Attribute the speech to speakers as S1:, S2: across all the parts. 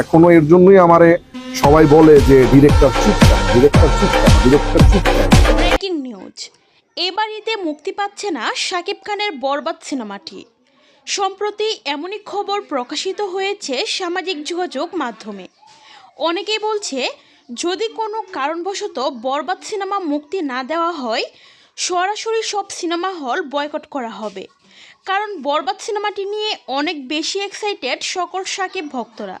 S1: এখনও এর জন্যই আমারে সবাই বলে যে ডিরেক্টর চুপচাপ ডিরেক্টর চুপচাপ ডিরেক্টর চুপচাপ।
S2: ব্রেকিং নিউজ এবার ঈদে মুক্তি পাচ্ছে না শাকিব খানের বরবাদ সিনেমাটি। সম্প্রতি এমনই খবর প্রকাশিত হয়েছে সামাজিক যোগাযোগ মাধ্যমে। অনেকেই বলছে, যদি কোনো কারণবশত বরবাদ সিনেমা মুক্তি না দেওয়া হয়, সরাসরি সব সিনেমা হল বয়কট করা হবে। কারণ বরবাদ সিনেমাটি নিয়ে অনেক বেশি এক্সাইটেড সকল সাকিব ভক্তরা।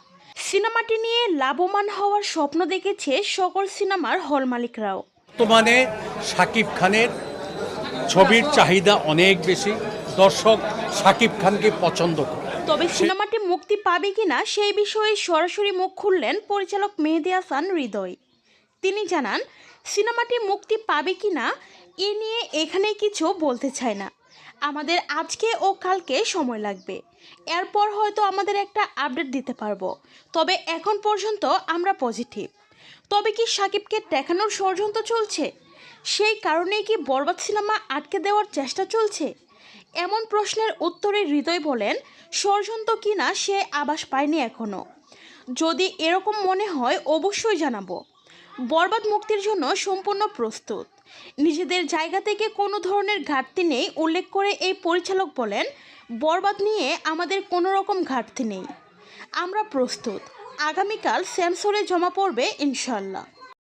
S2: সিনেমাটি নিয়ে লাভবান হওয়ার স্বপ্ন দেখেছে সকল সিনেমার হল মালিকরাও।
S3: বর্তমানে সাকিব খানের ছবির চাহিদা অনেক বেশি। দর্শক সাকিব খানকে পছন্দ করে।
S2: তবে সিনেমাটি মুক্তি পাবে কিনা সেই বিষয়ে সরাসরি মুখ খুললেন পরিচালক মেহেদি হাসান হৃদয়। তিনি জানান, সিনেমাটি মুক্তি পাবে কি না, এ নিয়ে এখানে কিছু বলতে চায় না। আমাদের আজকে ও কালকে সময় লাগবে। এরপর হয়তো আমাদের একটা আপডেট দিতে পারব। তবে এখন পর্যন্ত আমরা পজিটিভ। তবে কি সাকিবকে দেখানোর ষড়যন্ত্র চলছে? সেই কারণেই কি বরবাদ সিনেমা আটকে দেওয়ার চেষ্টা চলছে? এমন প্রশ্নের উত্তরে হৃদয় বলেন, ষড়যন্ত্র কিনা সে আবাস পায়নি এখনও যদি এরকম মনে হয়, অবশ্যই জানাব। বরবাদ মুক্তির জন্য সম্পূর্ণ প্রস্তুত। নিজেদের জায়গা থেকে কোনো ধরনের ঘাটতি নেই, উল্লেখ করে এই পরিচালক বলেন, বরবাদ নিয়ে আমাদের কোনো রকম ঘাটতি নেই। আমরা প্রস্তুত। আগামীকাল সেন্সরে জমা পড়বে ইনশাল্লাহ